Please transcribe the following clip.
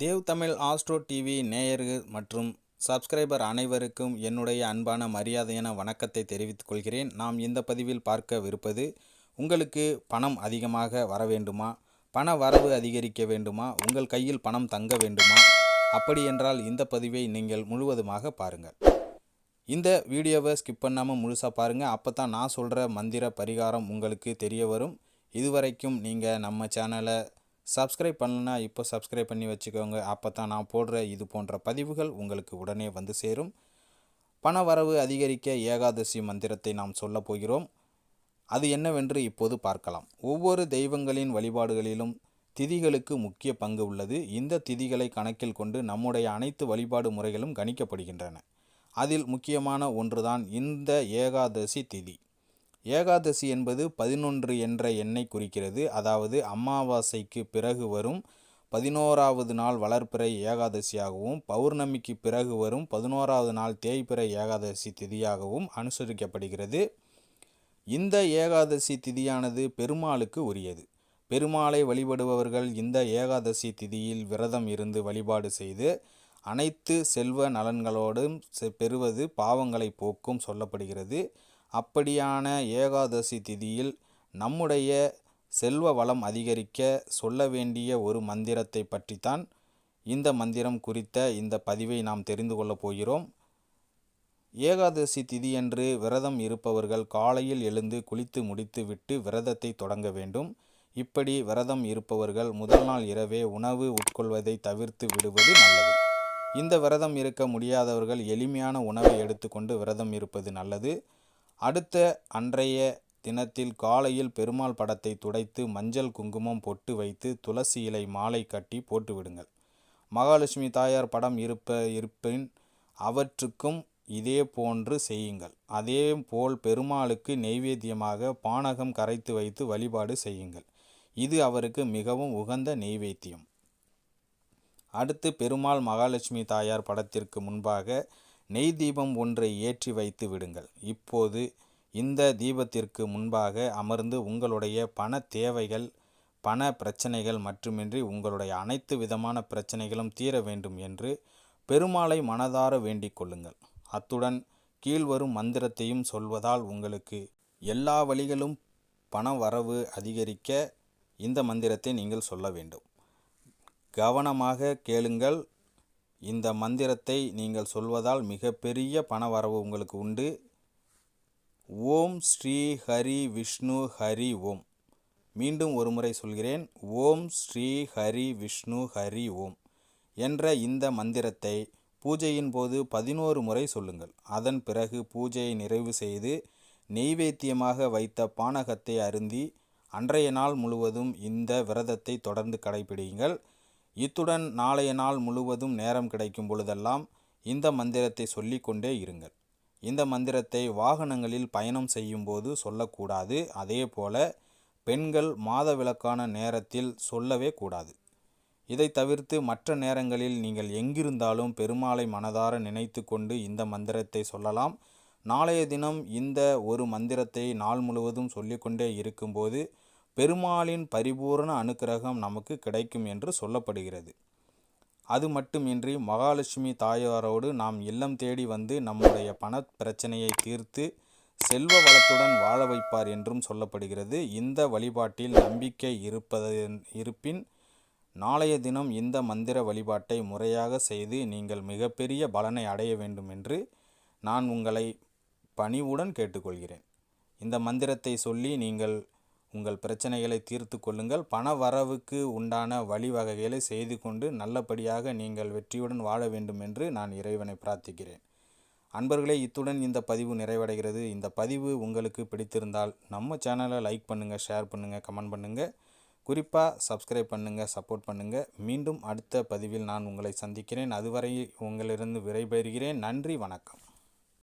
Dev Tamil astro TV நேயர்கள் மற்றும் subscriber அனைவருக்கும் என்னுடைய அன்பான மரியாதையான வணக்கத்தை தெரிவித்துக் கொள்கிறேன். நாம் இந்த பதிவில் பார்க்கவிருப்பது உங்களுக்கு பணம் அதிகமாக வர வேண்டுமா? பண வரவு அதிகரிக்க வேண்டுமா? உங்கள் கையில் பணம் தங்க வேண்டுமா? அப்படி என்றால் இந்த பதிவை நீங்கள் முழுவதுமாக பாருங்கள். இந்த வீடியோவை ஸ்கிப் பண்ணாமல் முழுசாக பாருங்கள் அப்போ தான் நான் சொல்கிற மந்திர பரிகாரம் உங்களுக்கு தெரிய வரும். இதுவரைக்கும் நீங்கள் நம்ம சேனலை சப்ஸ்கிரைப் பண்ணலனா இப்போ சப்ஸ்கிரைப் பண்ணி வச்சுக்கோங்க. அப்போ தான் நான் போடுற இது போன்ற பதிவுகள் உங்களுக்கு உடனே வந்து சேரும். பண வரவு அதிகரிக்க ஏகாதசி மந்திரத்தை நாம் சொல்லப் போகிறோம். அது என்னவென்று இப்போது பார்க்கலாம். ஒவ்வொரு தெய்வங்களின் வழிபாடுகளிலும் திதிகளுக்கு முக்கிய பங்கு உள்ளது. இந்த திதிகளை கணக்கில் கொண்டு நம்முடைய அனைத்து வழிபாடு முறைகளும் கணிக்கப்படுகின்றன. அதில் முக்கியமான ஒன்றுதான் இந்த ஏகாதசி திதி. ஏகாதசி என்பது பதினொன்று என்ற எண்ணை குறிக்கிறது. அதாவது அமாவாசைக்கு பிறகு வரும் பதினோராவது நாள் வளர்ப்பிறை ஏகாதசியாகவும் பௌர்ணமிக்கு பிறகு வரும் பதினோராவது நாள் தேய்பிறை ஏகாதசி திதியாகவும் அனுசரிக்கப்படுகிறது. இந்த ஏகாதசி திதியானது பெருமாளுக்கு உரியது. பெருமாளை வழிபடுபவர்கள் இந்த ஏகாதசி திதியில் விரதம் இருந்து வழிபாடு செய்து அனைத்து செல்வ நலன்களோடும் பெறுவது பாவங்களை போக்கும் சொல்லப்படுகிறது. அப்படியான ஏகாதசி திதியில் நம்முடைய செல்வ வளம் அதிகரிக்க சொல்ல வேண்டிய ஒரு மந்திரத்தை பற்றித்தான் இந்த மந்திரம் குறித்த இந்த பதிவை நாம் தெரிந்து கொள்ளப் போகிறோம். ஏகாதசி திதியன்று விரதம் இருப்பவர்கள் காலையில் எழுந்து குளித்து முடித்து விட்டு விரதத்தை தொடங்க வேண்டும். இப்படி விரதம் இருப்பவர்கள் முதல் நாள் இரவே உணவு உட்கொள்வதை தவிர்த்து விடுவது நல்லது. இந்த விரதம் இருக்க முடியாதவர்கள் எளிமையான உணவை எடுத்துக்கொண்டு விரதம் இருப்பது நல்லது. அடுத்த அன்றைய தினத்தில் காலையில் பெருமாள் படத்தை துடைத்து மஞ்சள் குங்குமம் பொட்டு வைத்து துளசி இலை மாலை கட்டி போட்டுவிடுங்கள். மகாலட்சுமி தாயார் படம் இருப்ப இருப்பின் அவற்றுக்கும் இதே போன்று செய்யுங்கள். அதே போல் பெருமாளுக்கு நெய்வேத்தியமாக பானகம் கரைத்து வைத்து வழிபாடு செய்யுங்கள். இது அவருக்கு மிகவும் உகந்த நெய்வேத்தியம். அடுத்து பெருமாள் மகாலட்சுமி தாயார் படத்திற்கு முன்பாக நெய் தீபம் ஒன்றை ஏற்றி வைத்து விடுங்கள். இப்போது இந்த தீபத்திற்கு முன்பாக அமர்ந்து உங்களுடைய பண தேவைகள் பண பிரச்சனைகள் மட்டுமின்றி உங்களுடைய அனைத்து விதமான பிரச்சனைகளும் தீர வேண்டும் என்று பெருமாளை மனதார வேண்டிக் கொள்ளுங்கள். அத்துடன் கீழ்வரும் மந்திரத்தையும் சொல்வதால் உங்களுக்கு எல்லா வழிகளும் பண வரவு அதிகரிக்க இந்த மந்திரத்தை நீங்கள் சொல்ல வேண்டும். கவனமாக கேளுங்கள். இந்த மந்திரத்தை நீங்கள் சொல்வதால் மிகப்பெரிய பண வரவு உங்களுக்கு உண்டு. ஓம் ஸ்ரீ ஹரி விஷ்ணு ஹரி ஓம். மீண்டும் ஒரு முறை சொல்கிறேன். ஓம் ஸ்ரீ ஹரி விஷ்ணு ஹரி ஓம் என்ற இந்த மந்திரத்தை பூஜையின் போது பதினோரு முறை சொல்லுங்கள். அதன் பிறகு பூஜையை நிறைவு செய்து நெய்வேத்தியமாக வைத்த பானகத்தை அருந்தி அன்றைய நாள் முழுவதும் இந்த விரதத்தை தொடர்ந்து கடைபிடியுங்கள். இத்துடன் நாளைய நாள் முழுவதும் நேரம் கிடைக்கும் பொழுதெல்லாம் இந்த மந்திரத்தை சொல்லிக்கொண்டே இருங்கள். இந்த மந்திரத்தை வாகனங்களில் பயணம் செய்யும்போது சொல்லக்கூடாது. அதே போல பெண்கள் மாதவிலக்கான நேரத்தில் சொல்லவே கூடாது. இதை தவிர்த்து மற்ற நேரங்களில் நீங்கள் எங்கிருந்தாலும் பெருமாளை மனதார நினைத்து கொண்டு இந்த மந்திரத்தை சொல்லலாம். நாளைய தினம் இந்த ஒரு மந்திரத்தை நாள் முழுவதும் சொல்லிக்கொண்டே இருக்கும்போது பெருமாளின் பரிபூரண அனுக்கிரகம் நமக்கு கிடைக்கும் என்று சொல்லப்படுகிறது. அது மட்டுமின்றி மகாலட்சுமி தாயாரோடு நாம் இல்லம் தேடி வந்து நம்முடைய பண பிரச்சனையை தீர்த்து செல்வ வளத்துடன் வாழ வைப்பார் என்றும் சொல்லப்படுகிறது. இந்த வழிபாட்டில் நம்பிக்கை இருப்பது இருப்பின் நாளைய தினம் இந்த மந்திர வழிபாட்டை முறையாக செய்து நீங்கள் மிகப்பெரிய பலனை அடைய வேண்டும் என்று நான் உங்களை பணிவுடன் கேட்டுக்கொள்கிறேன். இந்த மந்திரத்தை சொல்லி நீங்கள் உங்கள் பிரச்சனைகளை தீர்த்து கொள்ளுங்கள். பண வரவுக்கு உண்டான வழிவகைகளை செய்து கொண்டு நல்லபடியாக நீங்கள் வெற்றியுடன் வாழ வேண்டும் என்று நான் இறைவனை பிரார்த்திக்கிறேன். அன்பர்களே இத்துடன் இந்த பதிவு நிறைவடைகிறது. இந்த பதிவு உங்களுக்கு பிடித்திருந்தால் நம்ம சேனலை லைக் பண்ணுங்கள் ஷேர் பண்ணுங்கள் கமெண்ட் பண்ணுங்கள் குறிப்பாக சப்ஸ்கிரைப் பண்ணுங்கள் சப்போர்ட் பண்ணுங்கள் மீண்டும் அடுத்த பதிவில் நான் உங்களை சந்திக்கிறேன். அதுவரை உங்களிருந்து விடைபெறுகிறேன். நன்றி வணக்கம்.